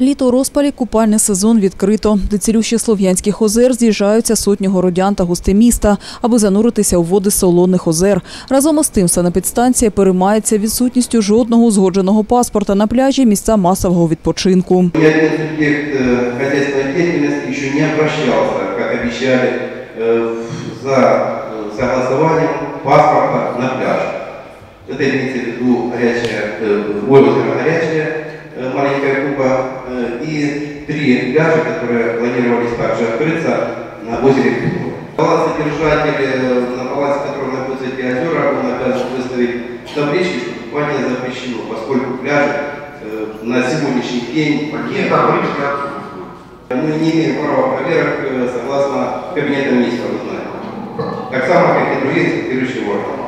Літо у розпалі, купальний сезон відкрито. До цілющих слов'янських озер з'їжджаються сотні городян та гости міста, аби зануритися у води солоних озер. Разом із тим санепідстанція переймається відсутністю жодного узгодженого паспорта на пляжі місця масового відпочинку. Ни один субъект э, хозяйственной деятельности еще не обращался, как обещали, э, за э, согласованием паспорта на пляж. Это имеется в виду горячая, и три пляжа, которые планировались также открыться на озере Петро. Балансодержатель, э, на балансе которого находятся эти озера, он обязан выставить таблички, что купание запрещено, поскольку пляжи э, на сегодняшний день Какие таблички мы не имеем права проверок э, согласно Кабинета знаете. Так само, как и другие инспектирующие органы.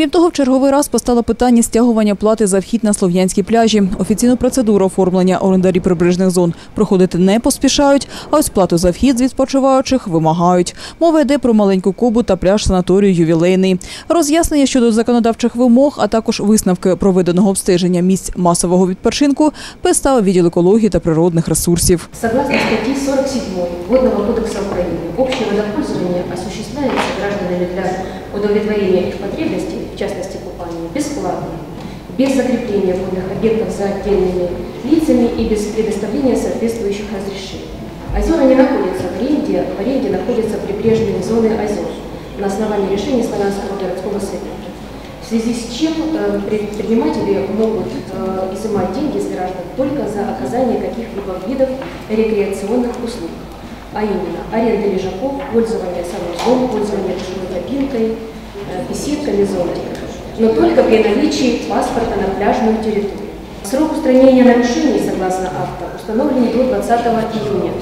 Крім того, в черговий раз постало питання стягування плати за вхід на слов'янські пляжі. Офіційну процедуру оформлення орендарі прибережних зон проходити не поспішають, а ось плату за вхід з відпочиваючих вимагають. Мова йде про маленьку кубу та пляж санаторію ювілейний. Роз'яснення щодо законодавчих вимог, а також висновки проведеного обстеження місць масового відпочинку представив відділ екології та природних ресурсів. Согласно статьи 47 Водного кодекса Украины, общее водопользование осуществляется гражданами для удовлетворения их потребностей, в частности купания, бесплатно, без закрепления водных объектов за отдельными лицами и без предоставления соответствующих разрешений. Озера не находятся в аренде, в аренде находятся прибрежные зоны озер на основании решения Славянского городского совета. В связи с чем э, предприниматели могут э, изымать деньги с граждан только за оказание каких-либо видов рекреационных услуг, а именно аренда лежаков, пользование санузлом, пользование душевой кабинкой, э, беседками, зонтиками, но только при наличии паспорта на пляжную территорию. Срок устранения нарушений, согласно акта, установлен до 20 июня.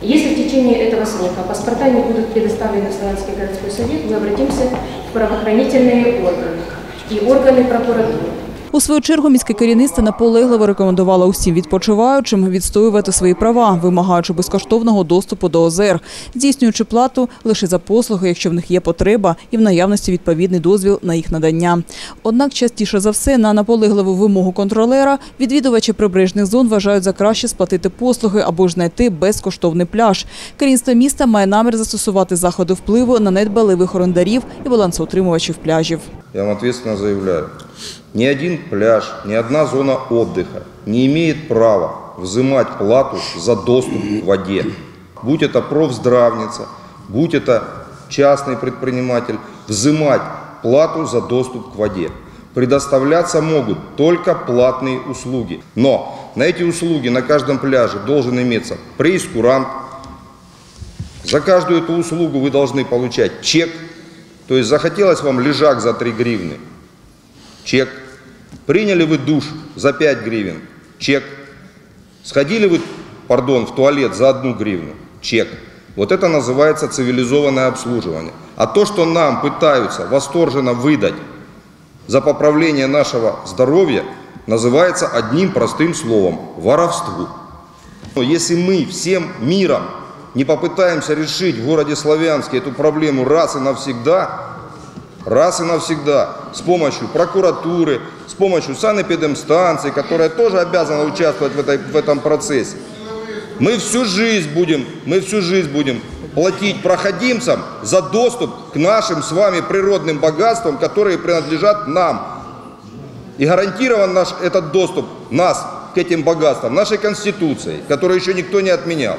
Если в течение этого срока паспорта не будут предоставлены в Славянский городской совет, мы обратимся в правоохранительные органы и органы прокуратуры. У свою чергу міське керівництво наполегливо рекомендувало усім відпочиваючим відстоювати свої права, вимагаючи безкоштовного доступу до озер, здійснюючи плату лише за послуги, якщо в них є потреба і в наявності відповідний дозвіл на їх надання. Однак частіше за все на наполегливу вимогу контролера відвідувачі прибережних зон вважають за краще сплатити послуги або ж знайти безкоштовний пляж. Керівництво міста має намір застосувати заходи впливу на недбаливих орендарів і балансоутримувачів пляжів. Я вам ответственно заявляю, ни один пляж, ни одна зона отдыха не имеет права взимать плату за доступ к воде. Будь это профздравница, будь это частный предприниматель, взимать плату за доступ к воде. Предоставляться могут только платные услуги. Но на эти услуги на каждом пляже должен иметься преискурант. За каждую эту услугу вы должны получать чек. То есть захотелось вам лежак за 3 гривны, чек. Приняли вы душ за 5 гривен, чек. Сходили вы, пардон, в туалет за 1 гривну, чек. Вот это называется цивилизованное обслуживание. А то, что нам пытаются восторженно выдать за поправление нашего здоровья, называется одним простым словом – воровству. Но Если мы всем миром не попытаемся решить в городе Славянске эту проблему раз и навсегда, раз и навсегда, с помощью прокуратуры, с помощью санэпидемстанции, которая тоже обязана участвовать в, этой, в этом процессе, мы всю жизнь будем, мы всю жизнь будем платить проходимцам за доступ к нашим с вами природным богатствам, которые принадлежат нам. И гарантирован наш этот доступ нас к этим богатствам нашей Конституцией, которую еще никто не отменял.